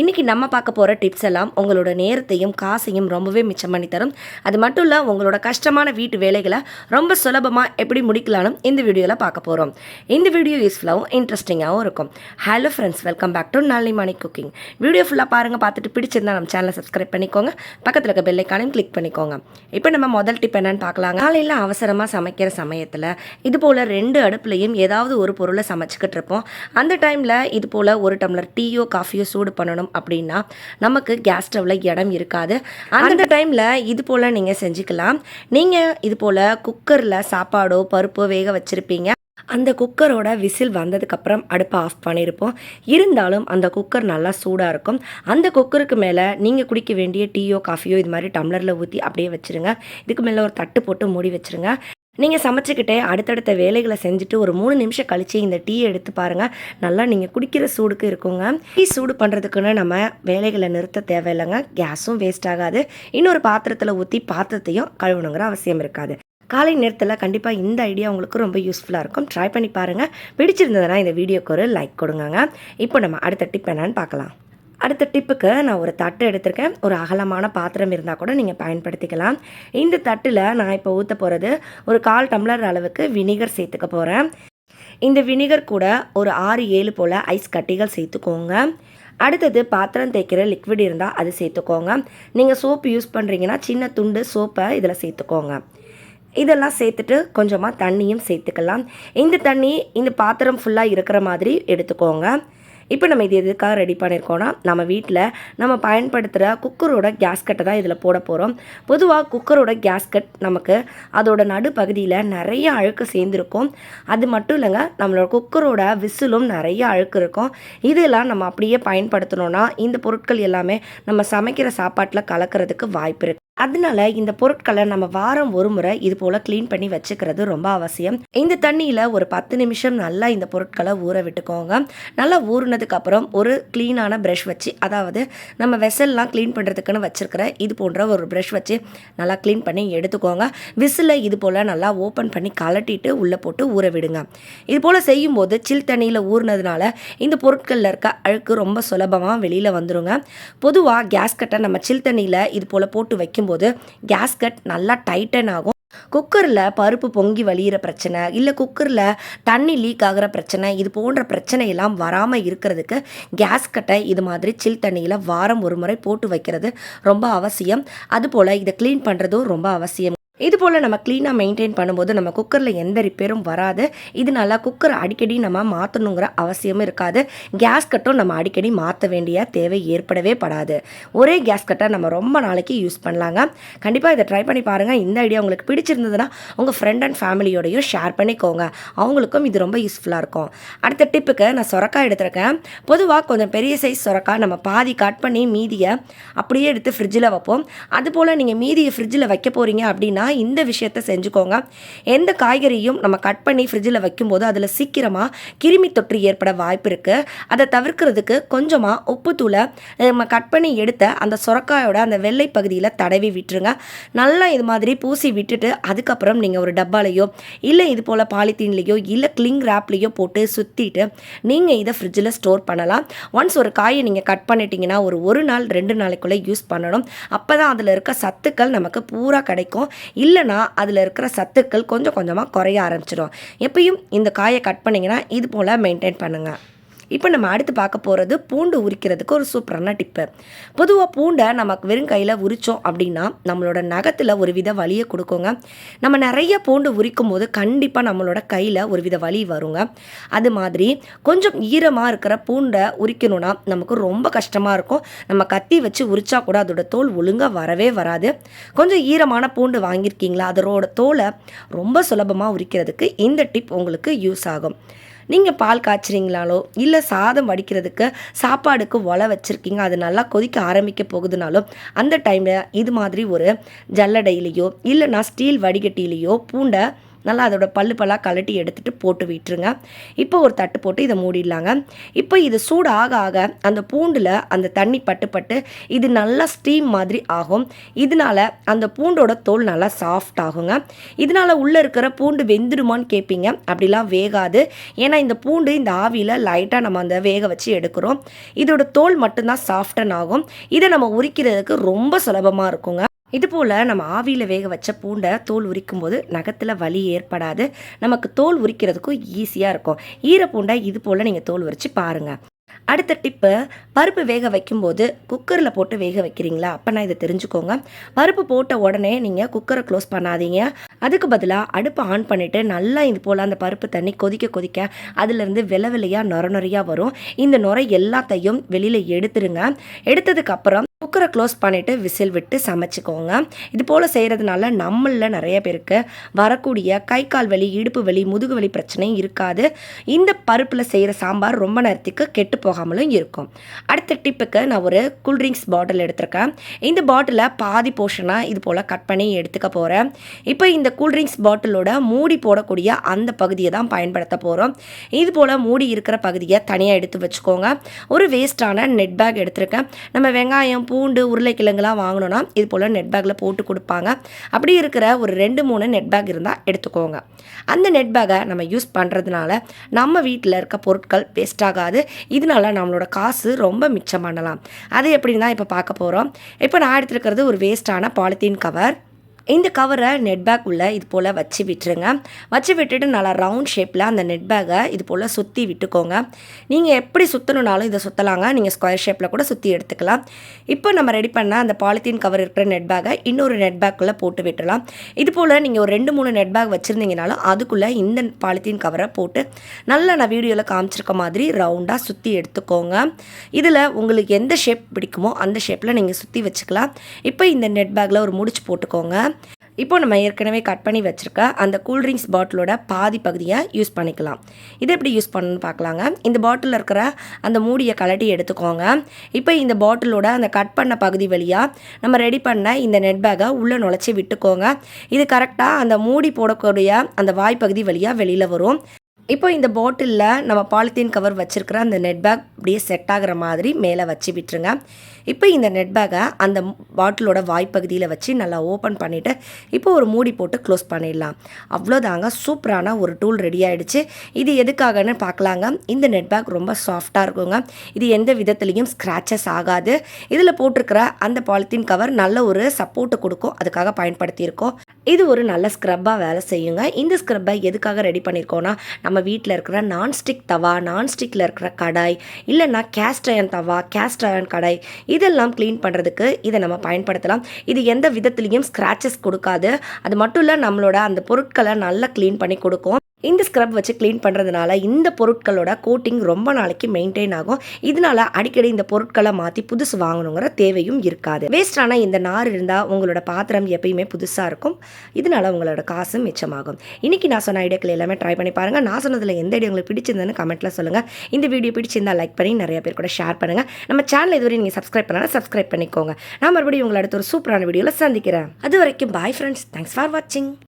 இன்றைக்கி நம்ம பார்க்க போகிற டிப்ஸ் எல்லாம் உங்களோட நேரத்தையும் காசையும் ரொம்பவே மிச்சம் பண்ணி தரும். அது மட்டும் இல்லை உங்களோட கஷ்டமான வீட்டு வேலைகளை ரொம்ப சுலபமாக எப்படி முடிக்கலாம்னு இந்த வீடியோவில் பார்க்க போகிறோம் இந்த வீடியோ யூஸ்ஃபுல்லாகவும் இன்ட்ரெஸ்டிங்காகவும் இருக்கும். Hello friends welcome back to நாளை மணி குக்கிங் வீடியோ ஃபுல்லாக பாருங்கள் பார்த்துட்டு பிடிச்சிருந்தா நம்ம சேனலை சப்ஸ்கிரைப் பண்ணிக்கோங்க. பக்கத்தில் இருக்க பெல்லைக்கானையும் கிளிக் பண்ணிக்கோங்க. இப்போ நம்ம முதல் டிப் என்னன்னு பார்க்கலாம் காலையில் அவசரமாக சமைக்கிற சமயத்தில் இது போல் ரெண்டு அடுப்புலையும் ஏதாவது ஒரு பொருளை சமைச்சிக்கிட்டு இருப்போம். அந்த டைமில் இது போல் ஒரு டம்ளர் டீயோ காஃபியோ சூடு பண்ணணும். அப்படின்னா நமக்கு கேஸ் ஸ்டவ்வில் இடம் இருக்காது. அந்த டைமில் இது போல் நீங்கள் செஞ்சுக்கலாம். நீங்கள் இது போல் குக்கரில் சாப்பாடோ பருப்போ வேக வச்சுருப்பீங்க. அந்த குக்கரோட விசில் வந்ததுக்கப்புறம் அடுப்பை ஆஃப் பண்ணியிருப்போம் இருந்தாலும் அந்த குக்கர் நல்லா சூடாக இருக்கும். அந்த குக்கருக்கு மேலே நீங்கள் குடிக்க வேண்டிய டீயோ காஃபியோ இது மாதிரி டம்ளரில் ஊற்றி அப்படியே வச்சுருங்க. இதுக்கு மேலே ஒரு தட்டு போட்டு மூடி வச்சுருங்க. நீங்கள் சமைச்சிக்கிட்டே அடுத்தடுத்த வேலைகளை செஞ்சுட்டு ஒரு மூணு நிமிஷம் கழித்து இந்த டீ எடுத்து பாருங்கள் நல்லா நீங்கள் குடிக்கிற சூடுக்கு இருக்குங்க. டீ சூடு பண்ணுறதுக்குன்னு நம்ம வேலைகளை நிறுத்த தேவையில்லைங்க. கேஸும் வேஸ்ட் ஆகாது. இன்னொரு பாத்திரத்தில் ஊற்றி பாத்திரத்தையும் கழுவணுங்கிற அவசியம் இருக்காது. காலை நேரத்தில் கண்டிப்பாக இந்த ஐடியா உங்களுக்கு ரொம்ப யூஸ்ஃபுல்லாக இருக்கும். ட்ரை பண்ணி பாருங்கள் பிடிச்சிருந்ததுன்னா இந்த வீடியோக்கு ஒரு லைக் கொடுங்கங்க. இப்போ நம்ம அடுத்த டிப் என்னன்னு பார்க்கலாம். அடுத்த டிப்புக்கு நான் ஒரு தட்டு எடுத்திருக்கேன். ஒரு அகலமான பாத்திரம் இருந்தால் கூட நீங்கள் பயன்படுத்திக்கலாம். இந்த தட்டில் நான் இப்போ ஊற்ற போகிறது ஒரு கால் டம்ளர் அளவுக்கு வினிகர் சேர்த்துக்க போகிறேன் இந்த வினிகர் கூட ஒரு ஆறு ஏழு போல் ஐஸ் கட்டிகள் சேர்த்துக்கோங்க. அடுத்தது பாத்திரம் தேய்க்கிற லிக்விட் இருந்தால் அது சேர்த்துக்கோங்க. நீங்கள் சோப்பு யூஸ் பண்ணுறீங்கன்னா சின்ன துண்டு சோப்பை இதில் சேர்த்துக்கோங்க. இதெல்லாம் சேர்த்துட்டு கொஞ்சமாக தண்ணியும் சேர்த்துக்கலாம். இந்த தண்ணி இந்த பாத்திரம் ஃபுல்லாக இருக்கிற மாதிரி எடுத்துக்கோங்க. இப்போ நம்ம இது எதுக்காக ரெடி பண்ணியிருக்கோன்னா நம்ம வீட்டில் நம்ம பயன்படுத்துகிற குக்கரோட கேஸ்கட்டை தான் இதில் போட போகிறோம் பொதுவாக குக்கரோட கேஸ்கட் நமக்கு அதோட நடுப்பகுதியில் நிறைய அழுக்கு சேர்ந்துருக்கும். அது மட்டும் இல்லைங்க நம்மளோட குக்கரோட விசிலும் நிறைய அழுக்கு இருக்கும். இதெல்லாம் நம்ம அப்படியே பயன்படுத்தணும்னா இந்த பொருட்கள் எல்லாமே நம்ம சமைக்கிற சாப்பாட்டில் கலக்கிறதுக்கு வாய்ப்பு இருக்குது அதனால இந்த பொருட்களை நம்ம வாரம் ஒரு முறை இது போல் க்ளீன் பண்ணி வச்சுக்கிறது ரொம்ப அவசியம். இந்த தண்ணியில் ஒரு பத்து நிமிஷம் நல்லா இந்த பொருட்களை ஊற விட்டுக்கோங்க. நல்லா ஊறினதுக்கு அப்புறம் ஒரு க்ளீனான ப்ரஷ் வச்சு அதாவது நம்ம வெசல்லாம் க்ளீன் பண்ணுறதுக்குன்னு வச்சுருக்கிற இது போன்ற ஒரு ப்ரஷ் வச்சு நல்லா க்ளீன் பண்ணி எடுத்துக்கோங்க. விசிலை இது போல் நல்லா ஓப்பன் பண்ணி கலட்டிட்டு உள்ளே போட்டு ஊற விடுங்க. இது போல் செய்யும்போது சில் தண்ணியில் ஊறினதுனால இந்த பொருட்களில் இருக்க அழுக்கு ரொம்ப சுலபமாக வெளியில் வந்துருங்க. பொதுவாக கேஸ் கட்டை நம்ம சில் தண்ணியில் இது போல் போட்டு வைக்கும்போது கேஸ்கட் நல்லா டைட்டன் ஆகும். குக்கரில் பருப்பு பொங்கி வழியிற பிரச்சனை இல்லை குக்கரில் தண்ணி லீக் ஆகிற பிரச்சனை இது போன்ற பிரச்சனையெல்லாம் வராமல் இருக்கிறதுக்கு கேஸ்கட்டை இது மாதிரி சில் தண்ணியில் வாரம் ஒரு முறை போட்டு வைக்கிறது ரொம்ப அவசியம். அதுபோல் இதை க்ளீன் பண்ணுறதும் ரொம்ப அவசியம். இது போல் நம்ம க்ளீனாக மெயின்டைன் பண்ணும்போது நம்ம குக்கரில் எந்த ரிப்பேரும் வராது. இதனால குக்கர் அடிக்கடி நம்ம மாற்றணுங்கிற அவசியமும் இருக்காது. கேஸ் கட்டும் நம்ம அடிக்கடி மாற்ற வேண்டிய தேவை ஏற்படவே படாது. ஒரே கேஸ் கட்டை நம்ம ரொம்ப நாளைக்கு யூஸ் பண்ணலாங்க. கண்டிப்பாக இதை ட்ரை பண்ணி பாருங்கள் இந்த ஐடியா உங்களுக்கு பிடிச்சிருந்ததுன்னா உங்கள் ஃப்ரெண்ட் அண்ட் ஃபேமிலியோடையும் ஷேர் பண்ணிக்கோங்க. அவங்களுக்கும் இது ரொம்ப யூஸ்ஃபுல்லாக இருக்கும். அடுத்த டிப்புக்கு நான் சொரக்காய் எடுத்திருக்கேன். பொதுவாக கொஞ்சம் பெரிய சைஸ் சொரக்காய் நம்ம பாதி கட் பண்ணி மீதியை அப்படியே எடுத்து ஃப்ரிட்ஜில் வைப்போம். அதுபோல் நீங்கள் மீதியை ஃப்ரிட்ஜில் வைக்க போகிறீங்க அப்படின்னா இந்த விஷயத்த செஞ்சுக்கோங்க. எந்த காய்கறியும் நம்ம கட் பண்ணி ஃப்ரிட்ஜில் வைக்கும்போது அதில் சீக்கிரமாக கிருமி தொற்று ஏற்பட வாய்ப்பு இருக்குது அதை தவிர்க்கிறதுக்கு கொஞ்சமாக உப்புத்தூளை நம்ம கட் பண்ணி எடுத்த அந்த சுரக்காயோட அந்த வெள்ளை பகுதியில் தடவி விட்டுருங்க. நல்லா இது மாதிரி பூசி விட்டுட்டு அதுக்கப்புறம் நீங்கள் ஒரு டப்பாலையோ இல்லை இது போல் பாலித்தீன்லேயோ இல்லை கிளிங் ரேப்லேயோ போட்டு சுற்றிட்டு நீங்கள் இதை ஃப்ரிட்ஜில் ஸ்டோர் பண்ணலாம். ஒன்ஸ் ஒரு காயை நீங்கள் கட் பண்ணிட்டீங்கன்னா ஒரு ஒரு நாள் ரெண்டு நாளைக்குள்ளே யூஸ் பண்ணணும். அப்போ தான் அதில் இருக்க சத்துக்கள் நமக்கு பூரா கிடைக்கும். இல்லைனா அதில் இருக்கிற சத்துக்கள் கொஞ்சம் கொஞ்சமாக குறைய ஆரம்பிச்சிடும். எப்பயும் இந்த காயை கட் பண்ணிங்கன்னா இது போல் மெயின்டைன் பண்ணுங்கள் இப்போ நம்ம அடுத்து பார்க்க போகிறது பூண்டு உரிக்கிறதுக்கு ஒரு சூப்பரான டிப்பு. பொதுவாக பூண்டை நமக்கு வெறும் கையில் உரித்தோம் அப்படின்னா நம்மளோட நகத்தில் ஒரு வித வலியை கொடுக்குங்க. நம்ம நிறைய பூண்டு உரிக்கும் போது கண்டிப்பாக நம்மளோட கையில் ஒரு வித வலி வருங்க. அது மாதிரி கொஞ்சம் ஈரமாக இருக்கிற பூண்டை உரிக்கணும்னா நமக்கு ரொம்ப கஷ்டமாக இருக்கும். நம்ம கத்தி வச்சு உரிச்சா கூட அதோட தோல் ஒழுங்காக வரவே வராது. கொஞ்சம் ஈரமான பூண்டு வாங்கியிருக்கீங்களா? அதோட தோலை ரொம்ப சுலபமாக உரிக்கிறதுக்கு இந்த டிப் உங்களுக்கு யூஸ் ஆகும். நீங்கள் பால் காய்ச்சுறீங்களாலோ இல்லை சாதம் வடிக்கிறதுக்கு சாப்பாடுக்கு ஒலை வச்சுருக்கீங்க அது நல்லா கொதிக்க ஆரம்பிக்க போகுதுனாலோ அந்த டைமில் இது மாதிரி ஒரு ஜல்லடையிலையோ இல்லைனா ஸ்டீல் வடிகட்டிலேயோ பூண்டை நல்லா அதோட பல்லு பல்லாக கழட்டி எடுத்துகிட்டு போட்டு விட்டுருங்க. இப்போ ஒரு தட்டு போட்டு இதை மூடிடலாங்க. இப்போ இது சூடு ஆக ஆக அந்த பூண்டில் அந்த தண்ணி பட்டு பட்டு இது நல்லா ஸ்டீம் மாதிரி ஆகும். இதனால அந்த பூண்டோட தோல் நல்லா சாஃப்ட் ஆகுங்க. இதனால உள்ளே இருக்கிற பூண்டு வெந்துடுமான்னு கேட்பீங்க அப்படிலாம் வேகாது. ஏன்னா இந்த பூண்டு இந்த ஆவியில் லைட்டாக நம்ம அந்த வேக வச்சு எடுக்கிறோம். இதோட தோல் மட்டும்தான் சாஃப்டன் ஆகும். இதை நம்ம உரிக்கிறதுக்கு ரொம்ப சுலபமாக இருக்குங்க. இது போல் நம்ம ஆவியில் வேக வச்ச பூண்டை தோல் உரிக்கும் போது நகத்தில் வலி ஏற்படாது. நமக்கு தோல் உரிக்கிறதுக்கும் ஈஸியாக இருக்கும். ஈரப்பூண்டை இது போல் நீங்கள் தோல் உரித்து பாருங்கள் அடுத்த டிப்பு பருப்பு வேக வைக்கும்போது குக்கரில் போட்டு வேக வைக்கிறீங்களா? அப்போ நான் இதை தெரிஞ்சுக்கோங்க. பருப்பு போட்ட உடனே நீங்கள் குக்கரை க்ளோஸ் பண்ணாதீங்க. அதுக்கு பதிலாக அடுப்பை ஆன் பண்ணிவிட்டு நல்லா இது போல் அந்த பருப்பு தண்ணி கொதிக்க கொதிக்க அதுலேருந்து வெள்ளை வெள்ளையாக நொர நொறையாக வரும். இந்த நுரை எல்லாத்தையும் வெளியில் எடுத்துருங்க. எடுத்ததுக்கப்புறம் குக்கரை க்ளோஸ் பண்ணிவிட்டு விசில் விட்டு சமைச்சிக்கோங்க. இது போல் செய்கிறதுனால நம்மளில் நிறைய பேருக்கு வரக்கூடிய கை கால் வலி இடுப்பு வலி முதுகு வலி பிரச்சனையும் இருக்காது. இந்த பருப்பில் செய்கிற சாம்பார் ரொம்ப நேரத்துக்கு கெட்டு போகாமலும் இருக்கும். அடுத்த டிப்புக்கு நான் ஒரு கூல்ட்ரிங்க்ஸ் பாட்டில் எடுத்திருக்கேன். இந்த பாட்டிலை பாதி போர்ஷனாக இது போல் கட் பண்ணி எடுத்துக்க போகிறேன் இப்போ இந்த கூல்ட்ரிங்க்ஸ் பாட்டிலோட மூடி போடக்கூடிய அந்த பகுதியை தான் பயன்படுத்த போகிறோம் இது போல் மூடி இருக்கிற பகுதியை தனியாக எடுத்து வச்சுக்கோங்க. ஒரு வேஸ்ட்டான நெட் பேக் எடுத்திருக்கேன். நம்ம வெங்காயம் பூண்டு உருளைக்கிழங்குலாம் வாங்கினோன்னா இது போல் நெட் பேக்கில் போட்டு கொடுப்பாங்க. அப்படி இருக்கிற ஒரு ரெண்டு மூணு நெட் பேக் இருந்தால் எடுத்துக்கோங்க. அந்த நெட் பேக்கை நம்ம யூஸ் பண்ணுறதுனால நம்ம வீட்டில் இருக்க பொருட்கள் வேஸ்ட் ஆகாது. இதனால நம்மளோட காசு ரொம்ப மிச்சம் பண்ணலாம். அது எப்படின்னா இப்போ பார்க்க போகிறோம் இப்போ நான் எடுத்துருக்கிறது ஒரு வேஸ்ட்டான பாலித்தீன் கவர் இந்த கவரை நெட் பேக் உள்ள இது போல் வச்சு விட்டுருங்க. வச்சு விட்டுட்டு நல்லா ரவுண்ட் ஷேப்பில் அந்த நெட் பேக்கை இது போல் சுற்றி விட்டுக்கோங்க. நீங்கள் எப்படி சுற்றணுனாலும் இதை சுற்றலாங்க நீங்கள் ஸ்கொயர் ஷேப்பில் கூட சுற்றி எடுத்துக்கலாம். இப்போ நம்ம ரெடி பண்ண அந்த பாலித்தீன் கவர் இருக்கிற நெட் பேக்கை இன்னொரு நெட் பேக்குள்ளே போட்டு விட்டுலாம் இது போல் நீங்கள் ஒரு ரெண்டு மூணு நெட் பேக் வச்சுருந்தீங்கனாலும் அதுக்குள்ளே இந்த பாலித்தீன் கவரை போட்டு நல்லா நான் வீடியோவில் காமிச்சிருக்க மாதிரி ரவுண்டாக சுற்றி எடுத்துக்கோங்க. இதில் உங்களுக்கு எந்த ஷேப் பிடிக்குமோ அந்த ஷேப்பில் நீங்கள் சுற்றி வச்சுக்கலாம். இப்போ இந்த நெட் பேக்கில் ஒரு முடிச்சு போட்டுக்கோங்க. இப்போ நம்ம ஏற்கனவே கட் பண்ணி வச்சுருக்க அந்த கூல்ட்ரிங்க்ஸ் பாட்டிலோட பாதி பகுதியை யூஸ் பண்ணிக்கலாம். இதை எப்படி யூஸ் பண்ணணும்னு பார்க்கலாங்க. இந்த பாட்டிலில் இருக்கிற அந்த மூடியை கலட்டி எடுத்துக்கோங்க. இப்போ இந்த பாட்டிலோட அந்த கட் பண்ண பகுதி வழியாக நம்ம ரெடி பண்ண இந்த நெட் பேக்கை உள்ளே நுழைச்சி விட்டுக்கோங்க. இது கரெக்டாக அந்த மூடி போடக்கூடிய அந்த வாய்ப்பகுதி வழியாக வெளியில் வரும். இப்போ இந்த பாட்டிலில் நம்ம பாலித்தீன் கவர் வச்சுருக்கிற அந்த நெட் பேக் அப்படியே செட் ஆகிற மாதிரி மேலே வச்சு விட்டுருங்க. இப்போ இந்த நெட் பேக்கை அந்த பாட்டிலோட வாய்ப்பகுதியில் வச்சு நல்லா ஓப்பன் பண்ணிவிட்டு இப்போ ஒரு மூடி போட்டு க்ளோஸ் பண்ணிடலாம். அவ்வளோதாங்க சூப்பரான ஒரு டூல் ரெடி ஆகிடுச்சு இது எதுக்காகன்னு பார்க்கலாங்க. இந்த நெட் பேக் ரொம்ப சாஃப்டாக இருக்குங்க. இது எந்த விதத்துலேயும் ஸ்க்ராச்சஸ் ஆகாது. இதில் போட்டிருக்கிற அந்த பாலித்தீன் கவர் நல்ல ஒரு சப்போர்ட்டு கொடுக்கும். அதுக்காக பயன்படுத்தியிருக்கோம். இது ஒரு நல்ல ஸ்க்ரப்பாக வேலை செய்யுங்க. இந்த ஸ்க்ரப்பை எதுக்காக ரெடி பண்ணியிருக்கோன்னா நம்ம வீட்டில் இருக்கிற நான்ஸ்டிக் தவா நான்ஸ்டிக்கில் இருக்கிற கடாய் இல்லைன்னா கேஸ்ட் அயன் தவா கேஸ்ட் அயன் கடாய் இதெல்லாம் க்ளீன் பண்ணுறதுக்கு இதை நம்ம பயன்படுத்தலாம். இது எந்த விதத்துலேயும் ஸ்க்ராச்சஸ் கொடுக்காது. அது மட்டும் இல்லை நம்மளோட அந்த பொருட்களை நல்லா க்ளீன் பண்ணி கொடுக்கும். இந்த ஸ்க்ரப் வச்சு க்ளீன் பண்ணுறதுனால இந்த பொருட்களோட கோட்டிங் ரொம்ப நாளைக்கு மெயின்டைன் ஆகும். இதனால அடிக்கடி இந்த பொருட்களை மாற்றி புதுசு வாங்கணுங்கிற தேவையும் இருக்காது. வேஸ்டான இந்த நார் இருந்தால் உங்களோட பாத்திரம் எப்பயுமே புதுசாக இருக்கும். இதனால உங்களோட காசு மிச்சமாகும். இன்றைக்கி நான் சொன்ன ஐடியாக்கள் எல்லாமே ட்ரை பண்ணி பாருங்கள் நான் சொன்னதில் எந்த ஐடியா உங்களுக்கு பிடிச்சிருந்ததுன்னு கமெண்ட்டில் சொல்லுங்கள் இந்த வீடியோ பிடிச்சிருந்தால் லைக் பண்ணி நிறைய பேர் கூட ஷேர் பண்ணுங்கள் நம்ம சேனல் இதுவரை நீங்கள் சப்ஸ்கிரைப் பண்ணாலும் சப்ஸ்கிரைப் பண்ணிக்கோங்க. நான் மறுபடியும் உங்களை அடுத்த ஒரு சூப்பரான வீடியோவில் சந்திக்கிறேன். அது வரைக்கும் பாய் ஃப்ரெண்ட்ஸ் தேங்க்ஸ் ஃபார் வாட்சிங்